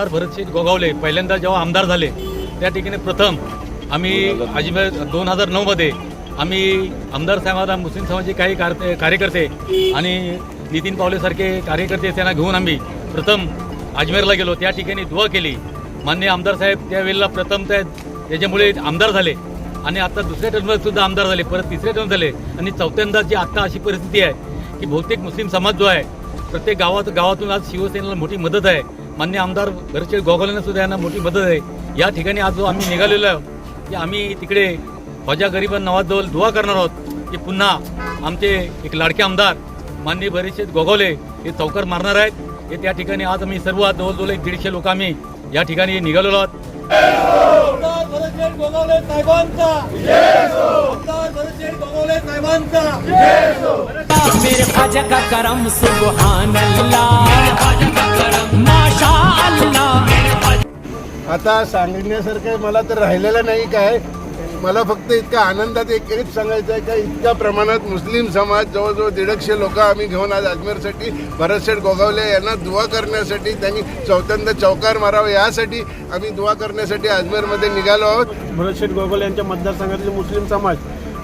आमदार भरतसिंग गोगावले पहिल्यांदा जेव्हा आमदार झाले त्या ठिकाणी प्रथम आम्ही अजमेर दोन हजार नऊमध्ये आम्ही आमदार साहेबांना मुस्लिम समाजाचे काही कार- कार्यकर्ते आणि नितीन पावलेसारखे कार्यकर्ते त्यांना घेऊन आम्ही प्रथम अजमेरला गेलो. त्या ठिकाणी दुवा केली. मान्य आमदार साहेब त्यावेळेला प्रथम त्या त्याच्यामुळे आमदार झाले आणि आता दुसऱ्या टर्ममध्ये सुद्धा आमदार झाले परत तिसऱ्या टर्म झाले आणि चौथ्यांदा जी आत्ता अशी परिस्थिती आहे की बहुतेक मुस्लिम समाज जो आहे प्रत्येक गावात गावातून आज शिवसेनेला मोठी मदत आहे. मान्य आमदार भरतशेठ गोगावलेंना सुद्धा यांना मोठी मदत आहे. या ठिकाणी आज जो आम्ही निघालेलो आहे की आम्ही तिकडे ख्वाजा गरीबन नवाजजवळ दुवा करणार आहोत की पुन्हा आमचे एक लाडके आमदार माननीय भरतशेठ गोगावले हे चौकार मारणार आहेत. हे त्या ठिकाणी आज आम्ही सर्व आज जवळजवळ एक दीडशे लोक आम्ही या ठिकाणी निघालेलो आहोत. मेरे करम सुबहान अल्लाह आता सांगण्यासारखं मला तर राहिलेलं नाही काय. मला फक्त इतका आनंदात एक एकच सांगायचं आहे का इतक्या प्रमाणात मुस्लिम समाज जवळजवळ दीडशे लोक आम्ही घेऊन आज अजमेरसाठी भरतशेठ गोगावले यांना दुवा करण्यासाठी त्यांनी चौथ्यांदा चौकार मारावा यासाठी आम्ही दुवा करण्यासाठी अजमेरमध्ये निघालो आहोत. भरतशेठ गोगोले यांच्या मतदारसंघातील मुस्लिम समाज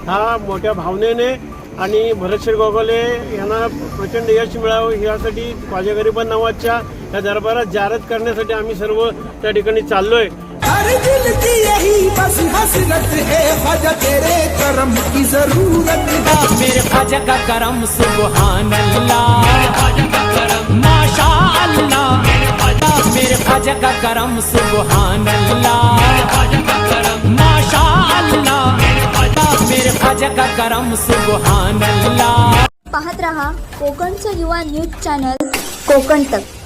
हा मोठ्या भावनेने आणि भरतशेठ गोगोले यांना प्रचंड यश मिळावं यासाठी माझ्या गरीबन नवाजच्या या दरबारात जाहिरात करण्यासाठी आम्ही सर्व त्या ठिकाणी चाललोय. हर दिल की यही बस हसरत है ख्वाजा तेरे करम की जरूरत है। मेरे ख्वाजा का करम सुबहान अल्लाह माशा अल्लाह मेरे ख्वाजा का करम सुबहान अल्लाह माशा अल्लाह मेरे ख्वाजा का करम सुबहान अल्लाह पाहत रहा कोकणचं युवा न्यूज चॅनल कोकण तक.